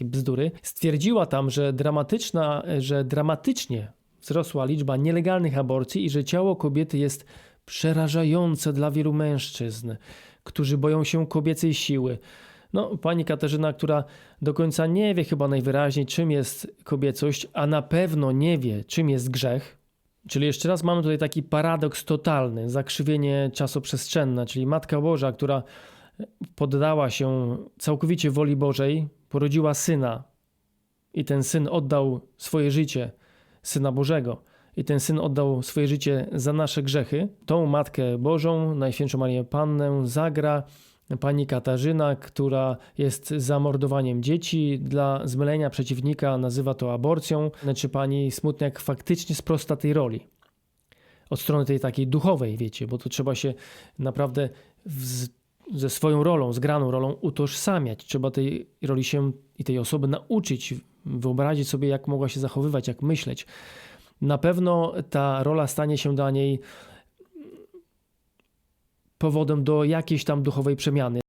takie bzdury, stwierdziła tam, że dramatyczna, że dramatycznie wzrosła liczba nielegalnych aborcji i że ciało kobiety jest przerażające dla wielu mężczyzn, którzy boją się kobiecej siły. No, pani Katarzyna, która do końca nie wie chyba najwyraźniej, czym jest kobiecość, a na pewno nie wie, czym jest grzech. Czyli jeszcze raz mamy tutaj taki paradoks totalny, zakrzywienie czasoprzestrzenne, czyli Matka Boża, która poddała się całkowicie woli Bożej, porodziła syna i ten syn oddał swoje życie, syna Bożego. I ten syn oddał swoje życie za nasze grzechy. Tą Matkę Bożą, Najświętszą Marię Pannę, zagra pani Katarzyna, która jest zamordowaniem dzieci. Dla zmylenia przeciwnika nazywa to aborcją. Czy pani Smutniak faktycznie sprosta tej roli? Od strony tej takiej duchowej, wiecie, bo to trzeba się naprawdę ze swoją rolą, zgraną rolą utożsamiać. Trzeba tej roli się i tej osoby nauczyć, wyobrazić sobie, jak mogła się zachowywać, jak myśleć. Na pewno ta rola stanie się dla niej powodem do jakiejś tam duchowej przemiany.